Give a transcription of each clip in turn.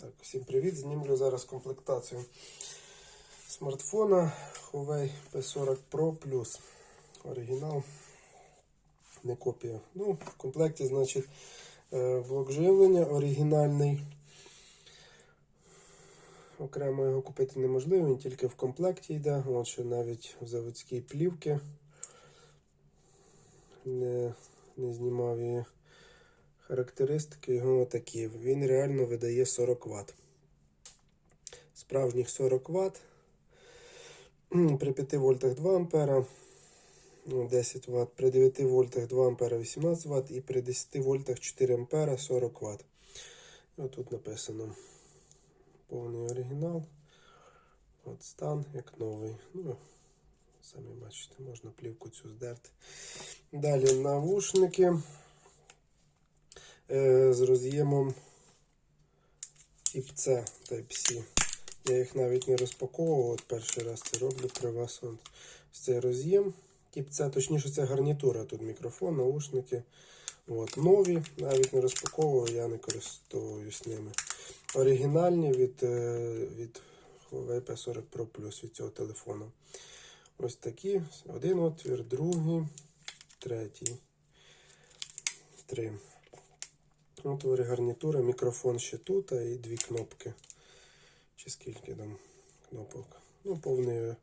Так, всім привіт! Знімлю зараз комплектацію смартфона Huawei P40 Pro Plus. Оригінал, не копія. Ну, в комплекті, значить, е, блок живлення оригінальний. Окремо його купити неможливо, він тільки в комплекті йде. От що навіть в заводській плівки не, не знімав її. Характеристики його такі. Він реально видає 40 Вт. Справжніх 40 Вт. При 5 вольтах 2 А. 10 Вт. При 9 вольтах 2 А 18 Вт. І при 10 вольтах 4 А 40 Вт. Ось тут написано повний оригінал. От стан як новий. Ну, самі бачите, можна плівку цю здерти. Далі навушники з роз'ємом Type-C Type-C. Я їх навіть не розпаковував, от перший раз це роблю при вас. От, цей роз'єм Type-C, точніше, це гарнітура, тут мікрофон, наушники. От, нові, навіть не розпаковував, я не користуюсь ними. Оригінальні від, е, від Huawei P40 Pro Plus від цього телефону. Ось такі. Один отвір, другий, третій. Три. Отвори гарнітура, мікрофон ще тут, і дві кнопки. Чи скільки там кнопок. Ну, повний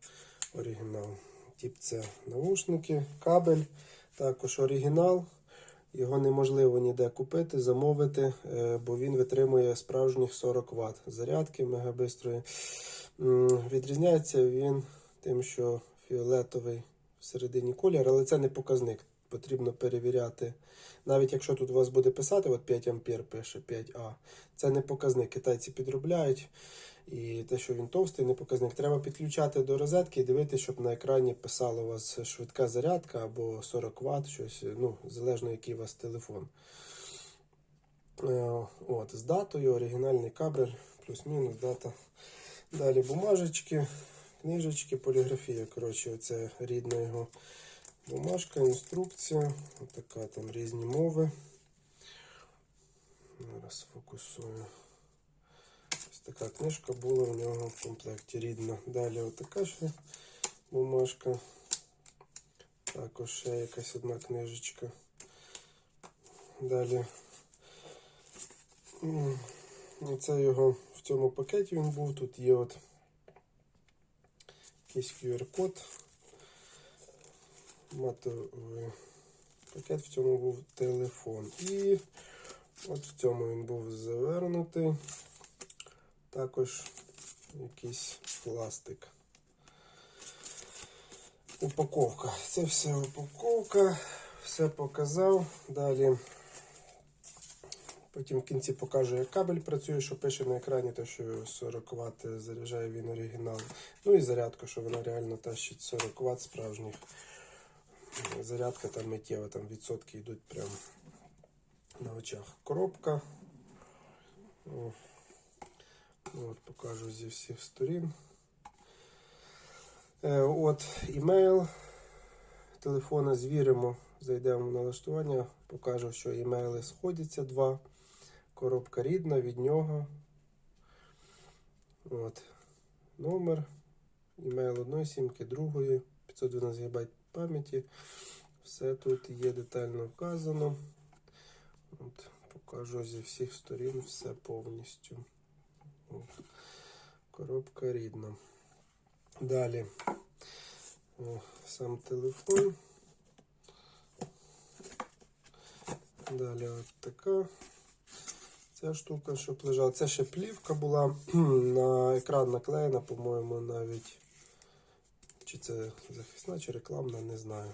оригінал. Тип це наушники, кабель, також оригінал. Його неможливо ніде купити, замовити, е, бо він витримує справжніх 40 Вт зарядки мегабистрої. Відрізняється він тим, що фіолетовий всередині колір, але це не показник. Потрібно перевіряти. Навіть якщо тут у вас буде писати, от 5 ампер пише 5А, це не показник. Китайці підробляють. І те, що він товстий, не показник. Треба підключати до розетки і дивитися, щоб на екрані писало у вас швидка зарядка або 40 Вт, щось, ну, залежно який у вас телефон. Е, От, з датою, оригінальний кабель, плюс-мінус дата. Далі бумажечки, книжечки, поліграфія. Коротше, оце рідна його бумажка, інструкція. Отака там різні мови. Зараз фокусую. Ось така книжка була у нього в комплекті рідна. Далі отака ще бумажка. Також ще якась одна книжечка. Далі. м, Оце його в цьому пакеті він був. Тут є от якийсь QR-код. Матовий пакет, в цьому був телефон. І от в цьому він був завернутий. Також якийсь пластик. Упаковка. Це все упаковка. Все показав. Далі. Потім в кінці покажу, як кабель працює, що пише на екрані, те, що 40 Вт заряджає він оригінал. Ну і зарядка, що вона реально тащить 40 Вт справжніх. Зарядка там миттєва, там відсотки йдуть прямо на очах. Коробка. Ну, От, покажу зі всіх сторін. Е, от імейл телефона звіримо, зайдемо в налаштування, покажу, що імейли сходяться два. Коробка рідна від нього. От. Номер. Імейл одної сімки, другої, 512 ГБ пам'яті. Все тут є детально вказано. От, покажу зі всіх сторін все повністю. От. Коробка рідна. Далі О, сам телефон. Далі от така ця штука, щоб лежала. Це ще плівка була. На екран наклеєна, по-моєму, навіть. Чи це захисна, чи рекламна, не знаю.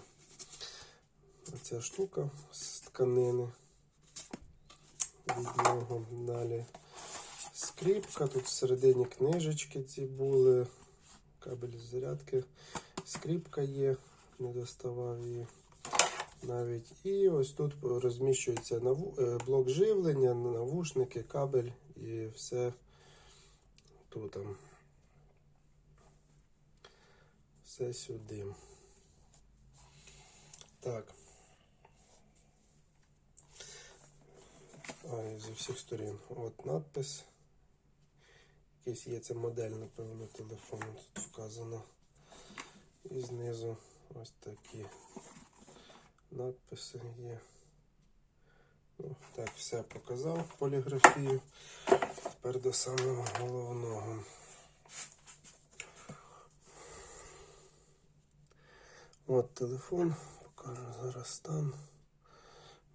Оця штука з тканини. Від нього далі скріпка. Тут всередині книжечки ці були. Кабель з зарядки. Скріпка є, не доставав її навіть. І ось тут розміщується е, блок живлення, навушники, кабель і все тут. там. Все сюди. Так. А, зі всіх сторін. От надпис. Якийсь є це модель, напевно, телефону тут вказано. І знизу ось такі надписи є. Ну, так, все показав поліграфію. Тепер до самого головного. От телефон, покажу зараз стан.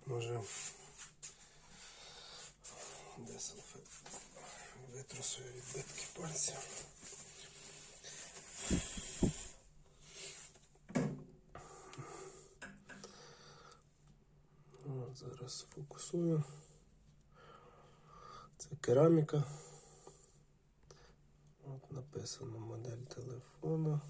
Може. Де селфи? Витру відбитки пальців. От зараз фокусую. Це кераміка. От написано модель телефона.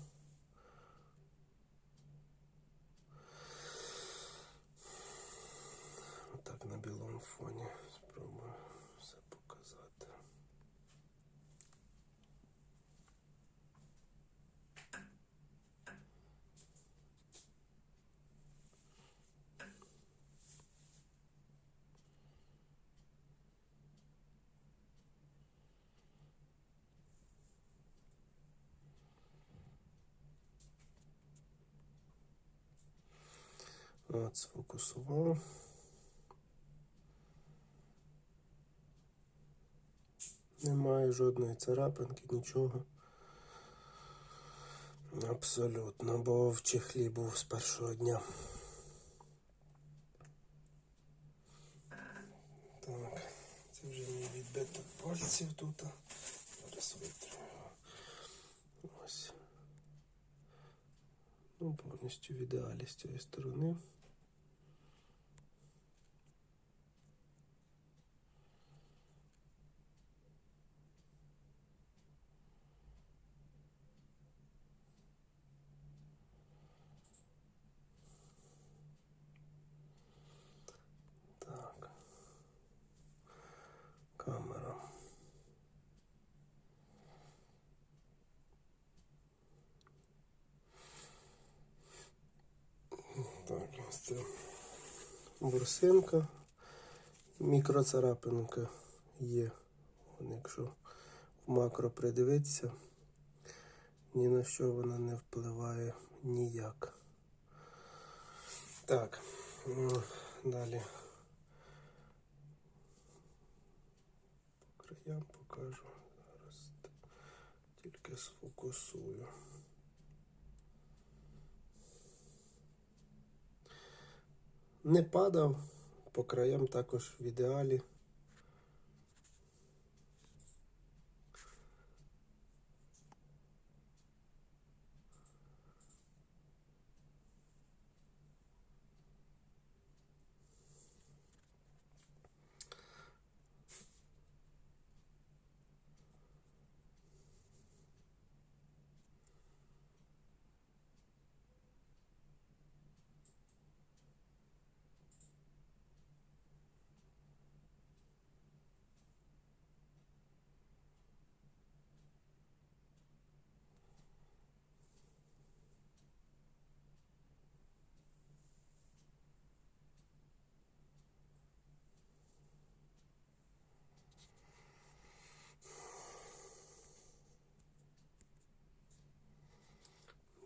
Отак фоні. Спробую все показати. Сфокусував. Немає жодної царапинки, нічого. Абсолютно, бо в чехлі був з першого дня. Так, це вже мій відбиток пальців тут. Зараз витру. Ось. Ну, повністю в ідеалі з цієї сторони. Так. Камера. Так, ось це бурсинка. Мікроцарапинка є. Якщо в макро придивитися, ні на що вона не впливає ніяк. Так, далі. По краям покажу. Зараз тільки сфокусую. Не падав, по краям також в ідеалі.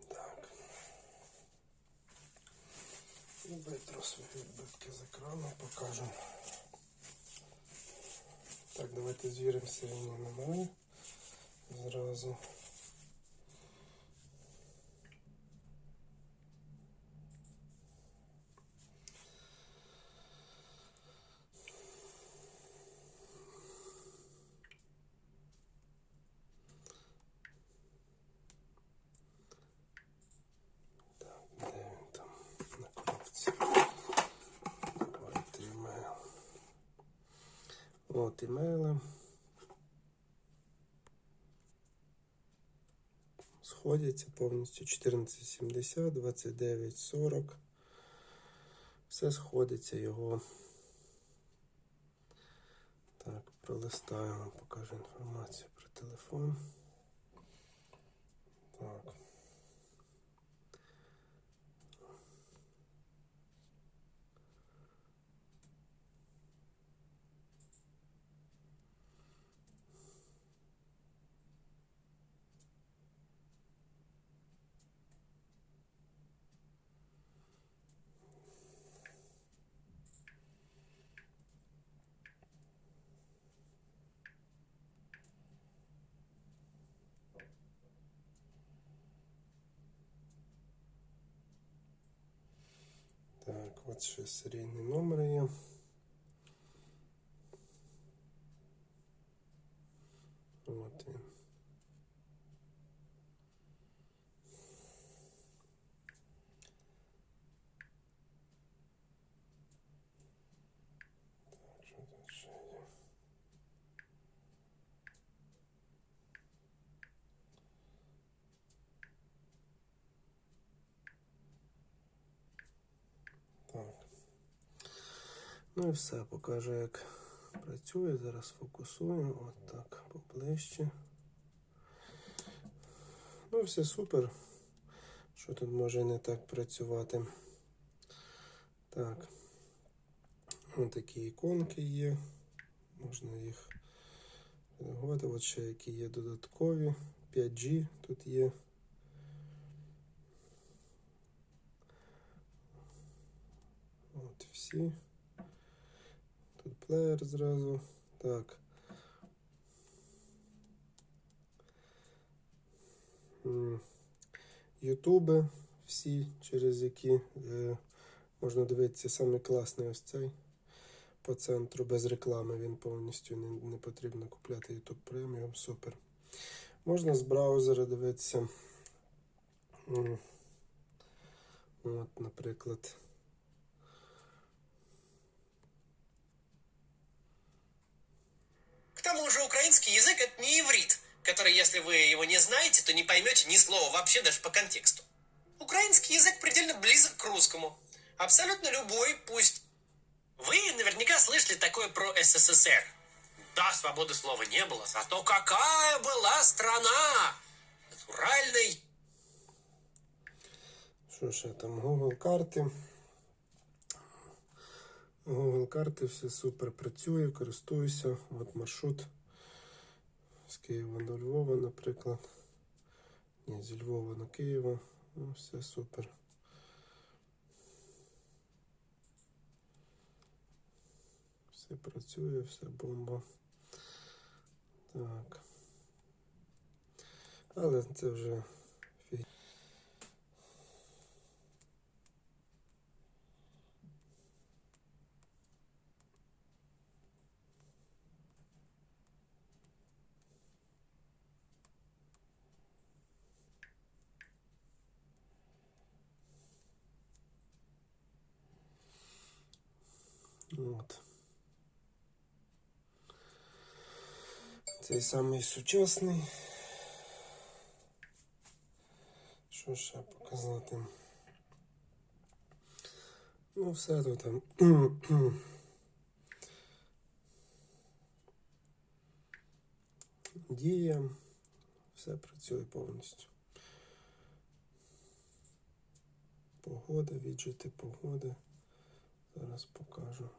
Так. І витру свої відбитки з екрану покажу. Так, давайте звіримо серійні номери зразу. Так, де він там на коробці? Давайте імейл. От імейли. Сходяться повністю 1470, 2940. Все сходиться його. Так, пролистаю вам, покажу інформацію про телефон. Так. от ще серійні номер є. Ну і все, покажу, як працює. Зараз фокусую. От так, поближче. Ну, все супер. Що тут може не так працювати? Так. Ось такі іконки є. Можна їх редагувати. От ще які є додаткові. 5G тут є. От всі. Плеєр зразу. Так. Ютуби всі, через які е, можна дивитися саме класний ось цей по центру без реклами. Він повністю не, не потрібно купляти YouTube преміум. Супер. Можна з браузера дивитися. От, наприклад. Если вы его не знаете, то не поймете ни слова вообще даже по контексту. Украинский язык предельно близок к русскому. Абсолютно любой, пусть... Вы наверняка слышали такое про СССР. Да, свободы слова не было, зато какая была страна! Натуральной Що ще там? Google карти. Google карти, все супер працює, користуюся. От маршрут з Києва до Львова, наприклад. Ні, зі Львова до Києва. Ну, все супер. Все працює, все бомба. Так. Але це вже От. Цей самий сучасний. Що ще показати? Ну, все тут там. Дія. Все працює повністю. Погода, віджити погоди. Зараз покажу.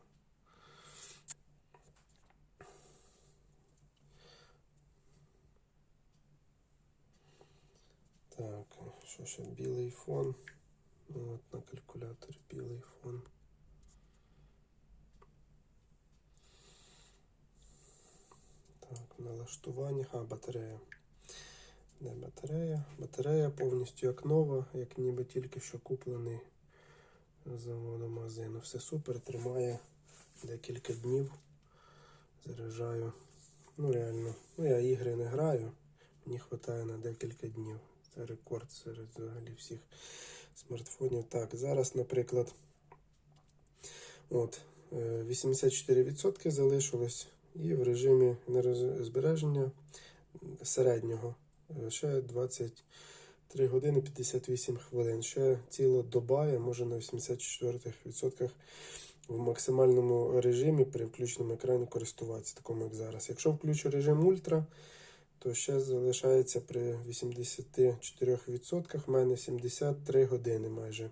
Так, що ще білий фон. Ну, от на калькуляторі білий фон. Так, налаштування. А, батарея. Де батарея? Батарея повністю як нова, як ніби тільки що куплений заводу магазину. Все супер, тримає декілька днів. Заряджаю. Ну реально. Ну я ігри не граю. Мені вистачає на декілька днів. Це рекорд серед взагалі всіх смартфонів. Так, зараз, наприклад, от, е, 84% залишилось. І в режимі енергозбереження середнього е, ще 23 години 58 хвилин. Ще ціла доба, я можу на 84% в максимальному режимі при включеному екрані користуватися, такому як зараз. Якщо включу режим ультра, то ще залишається при 84%, в мене 73 години майже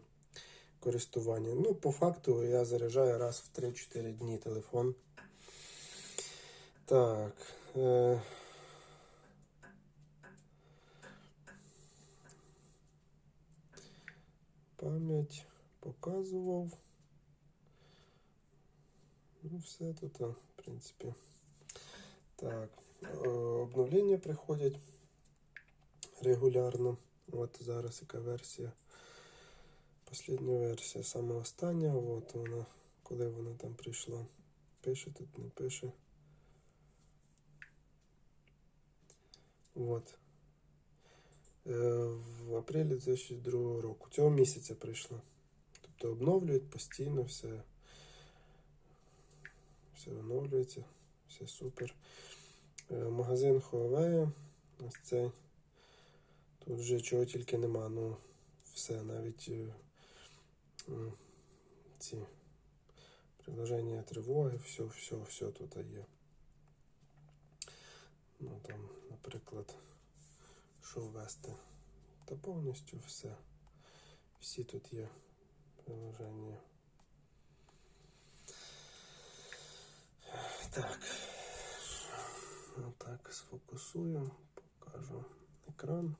користування. Ну, по факту я заряджаю раз в 3-4 дні телефон. Так. Е... Пам'ять показував. Ну, все тут, в принципі. Так. Е, Обновлення приходять регулярно. От зараз яка версія Послідня версія, саме остання, от вона, коли вона там прийшла. Пише тут, не пише. От. Е, в апрелі 2002 року. Цього місяця прийшла. Тобто обновлюють постійно все. Все оновлюється, все супер. Е, Магазин Huawei. Ось цей. Тут вже чого тільки нема. Ну, все, навіть е, ці приложення тривоги, все, все, все тут є. Ну там, наприклад, що ввести. Та повністю все. Всі тут є приложення. Так. Отак сфокусую, покажу екран.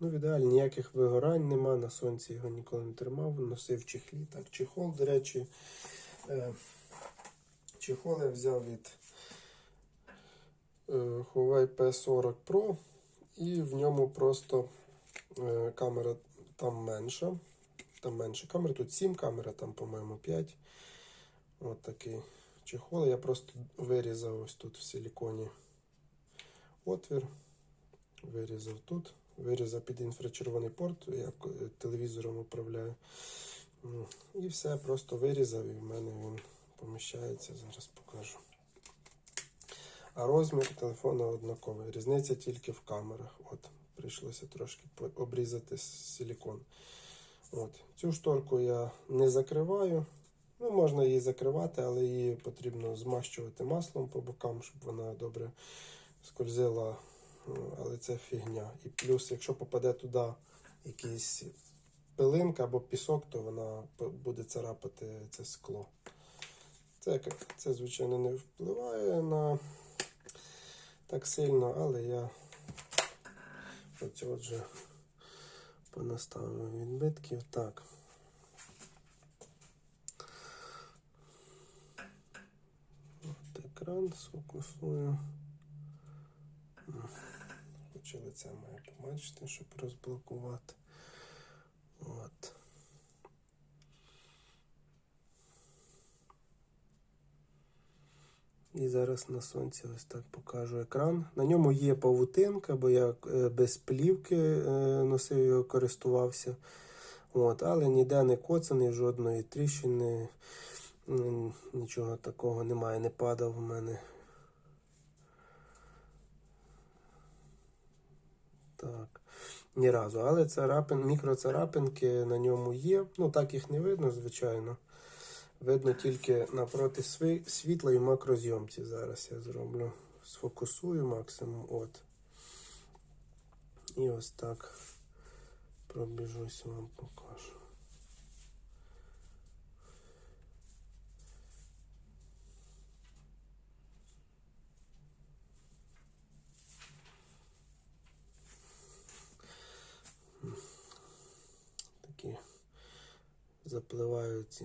Ну, в ідеалі ніяких вигорань нема, на сонці його ніколи не тримав, носив чехлі. Так, чехол, до речі, е, чехол я взяв від е, Huawei P40 Pro, і в ньому просто е, камера там менша. Там менше камер, тут 7 камер, а там, по-моєму, 5. От такий чехол. Я просто вирізав ось тут в силіконі отвір. Вирізав тут. Вирізав під інфрачервоний порт, я телевізором управляю. І все, просто вирізав, і в мене він поміщається. Зараз покажу. А розмір телефона однаковий. Різниця тільки в камерах. От, прийшлося трошки обрізати силікон. От. Цю шторку я не закриваю. Ну, можна її закривати, але її потрібно змащувати маслом по бокам, щоб вона добре скользила. Ну, Але це фігня. І плюс, якщо попаде туди якийсь пилинка або пісок, то вона буде царапати це скло. Це, це звичайно, не впливає на так сильно, але я отже понаставив відбитків. Так. От екран сфокусую. Хоче лице має побачити, щоб розблокувати. От. І зараз на сонці ось так покажу екран. На ньому є павутинка, бо я е, без плівки е, носив його, користувався. От, але ніде не коцаний, жодної тріщини, нічого такого немає, не падав в мене. Так, ні разу. Але царапин, мікроцарапинки на ньому є. Ну, так їх не видно, звичайно. Видно тільки напроти світла і макрозйомці. Зараз я зроблю. Сфокусую максимум. От. І ось так пробіжусь вам покажу. Такі запливають ці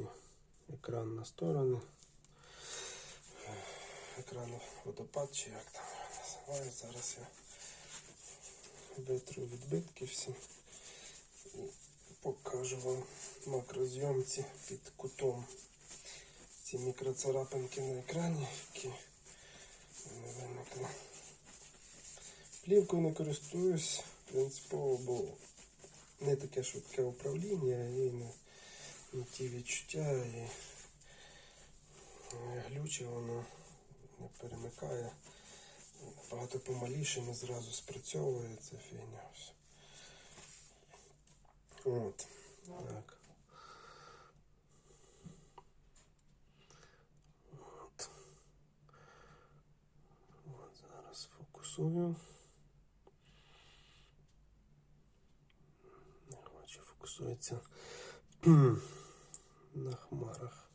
екран на сторони. Екран водопад, чи як там називають. Зараз я витру відбитки всі і покажу вам макрозйомці під кутом. Ці мікроцарапинки на екрані, які не виникли. Плівкою не користуюсь принципово, бо не таке швидке управління і не ті відчуття, і е, глюче воно не перемикає. Багато помаліше не зразу спрацьовує ця фігня. От. Так. От. От зараз фокусую. Не хочу, фокусується на хмарах.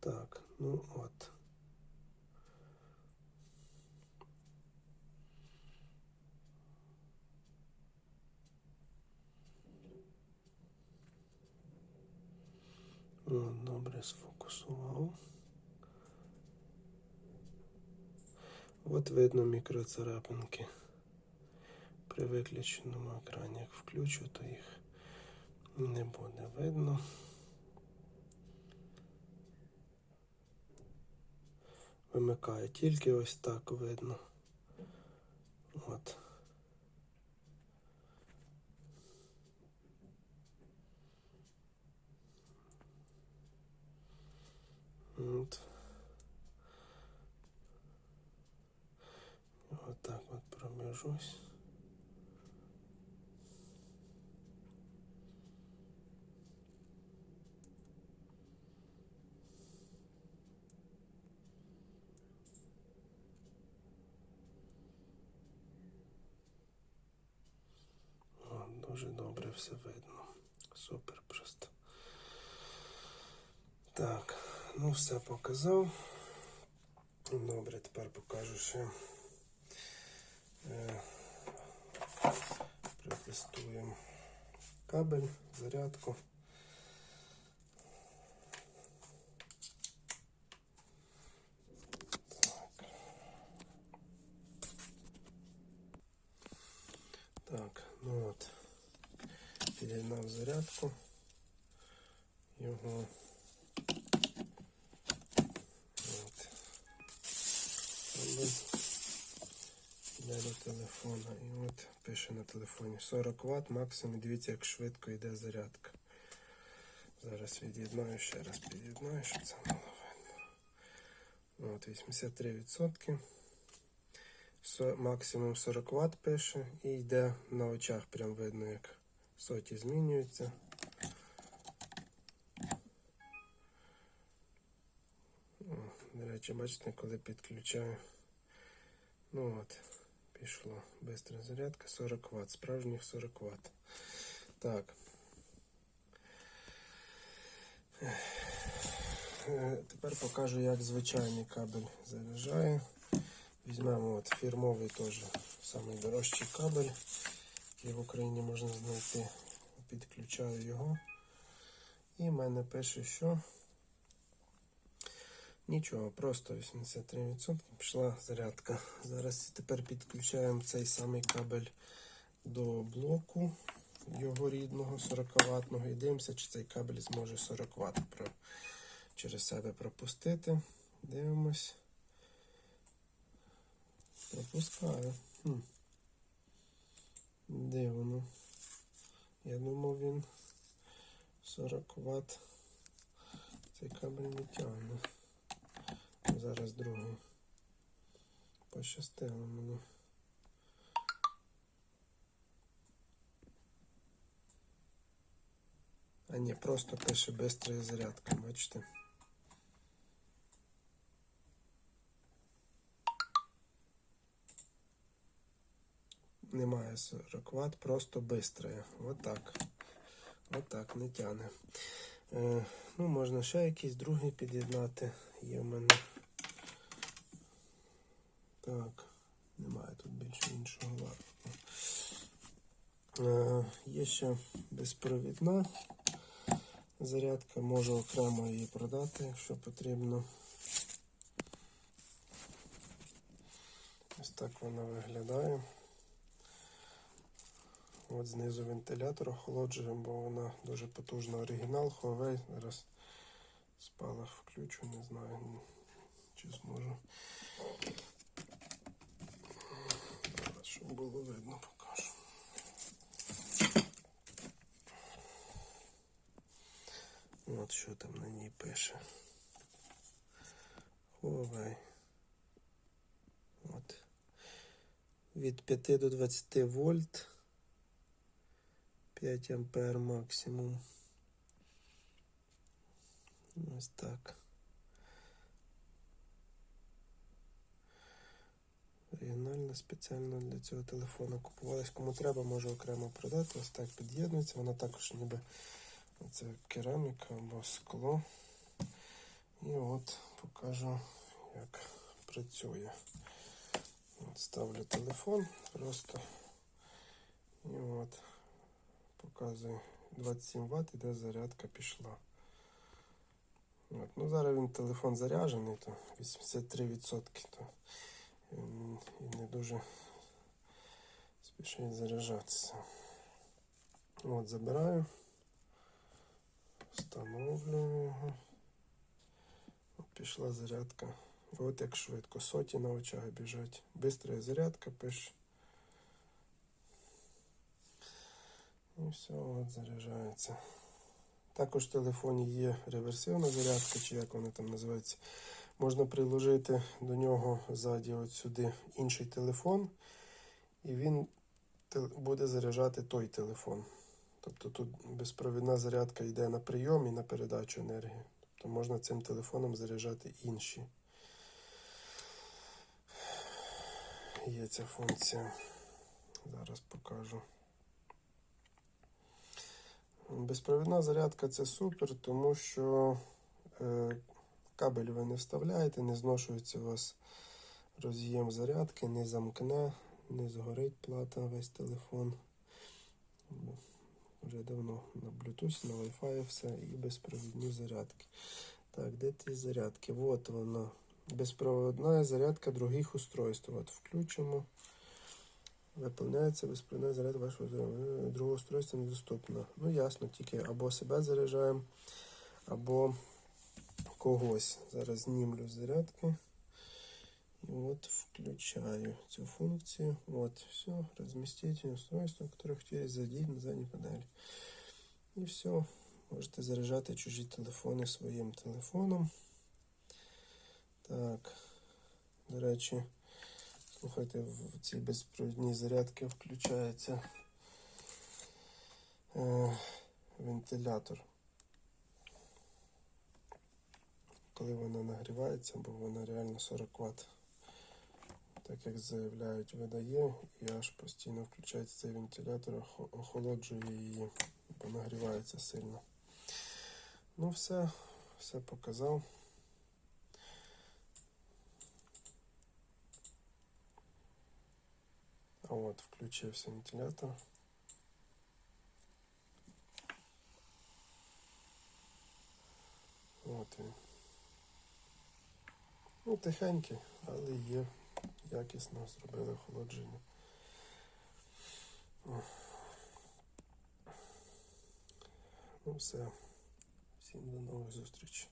Так, ну от. О, добре сфокусував. От видно мікроцарапинки. При виключеному екрані, як включу, то їх не буде видно. Вимикаю тільки ось так видно. От. От. Отак так от пробежусь. О, дуже добре все видно. Супер просто. Так, ну все показав. Добре, тепер покажу ще. Протестуємо кабель, зарядку. Так, ну от. Під'єднав зарядку. Його. От. Кабель для до телефона. Пише на телефоні 40 Вт максимум. Дивіться, як швидко йде зарядка. Зараз від'єднаю, ще раз під'єднаю, щоб це було видно. От 83%. Со- Максимум 40 Вт пише і йде на очах, прям видно, як соті змінюються. О, До речі, бачите, коли підключаю. Ну от, пішло. Бистра зарядка 40 Вт, справжніх 40 Вт. Так. Е, Тепер покажу, як звичайний кабель заряджає. Візьмемо от фірмовий теж самий дорожчий кабель, який в Україні можна знайти. Підключаю його. І в мене пише, що нічого, просто 83% пішла зарядка. Зараз тепер підключаємо цей самий кабель до блоку його рідного 40 ватного і дивимося, чи цей кабель зможе 40 Вт про, через себе пропустити. Дивимось. Пропускаю. Хм. Дивно. Я думав він 40 Вт. Цей кабель не тягне. Зараз другий. Пощастило мені. А ні, просто пише бистрая зарядка, бачите? Немає 40 Вт, просто бистрая. Отак. Отак, не тяне. Е, ну, можна ще якийсь другий під'єднати. Є в мене. Так, немає тут більше іншого варіанту. Е, є ще безпровідна зарядка, можу окремо її продати, якщо потрібно. Ось так вона виглядає. От знизу вентилятор охолоджує, бо вона дуже потужна оригінал, Huawei. Зараз спалах включу, не знаю, чи зможу. Було видно, покажу. От що там на ній пише. Huawei. От. Від 5 до 20 вольт. 5 ампер максимум. Ось так. Оригінально спеціально для цього телефону купувалась. Кому треба, може окремо продати. Ось так під'єднується. Вона також ніби це кераміка або скло. І от покажу, як працює. От ставлю телефон просто. І от показує 27 Вт, іде зарядка пішла. От. Ну, зараз він телефон заряджений, то 83%, то і не дуже спішить заряджатися. От, забираю. Встановлюю його. Пішла зарядка. От як швидко. Соті на очах біжать. Бистра зарядка пише. І все, от заряджається. Також в телефоні є реверсивна зарядка, чи як вона там називається. Можна приложити до нього ззаді от сюди інший телефон, і він буде заряджати той телефон. Тобто тут безпровідна зарядка йде на прийом і на передачу енергії. Тобто можна цим телефоном заряджати інші. Є ця функція. Зараз покажу. Безпровідна зарядка це супер, тому що е, кабель ви не вставляєте, не зношується у вас роз'єм зарядки, не замкне, не згорить плата весь телефон. Вже давно на Bluetooth, на Wi-Fi все і безпровідні зарядки. Так, де ті зарядки? От вона. Безпроводна зарядка других устройств. От включимо. Виповняється безпровідна зарядка вашого другого устройства недоступна. Ну ясно, тільки або себе заряджаємо, або когось. Зараз знімлю зарядки. І от включаю цю функцію. От, все, розмістите устройство, которое хотели задеть на задній панелі. І все. Можете заряджати чужі телефони своїм телефоном. Так. До речі, слухайте, в цій безпровідній зарядці включається е, вентилятор. Коли вона нагрівається, бо вона реально 40 Вт. Так як заявляють, видає, і аж постійно включається цей вентилятор, охо- охолоджує її, бо нагрівається сильно. Ну все, все показав. А от включився вентилятор. От він. Ну, Тихенькі, але є. Якісно зробили охолодження. Ну все. Всім до нових зустрічей.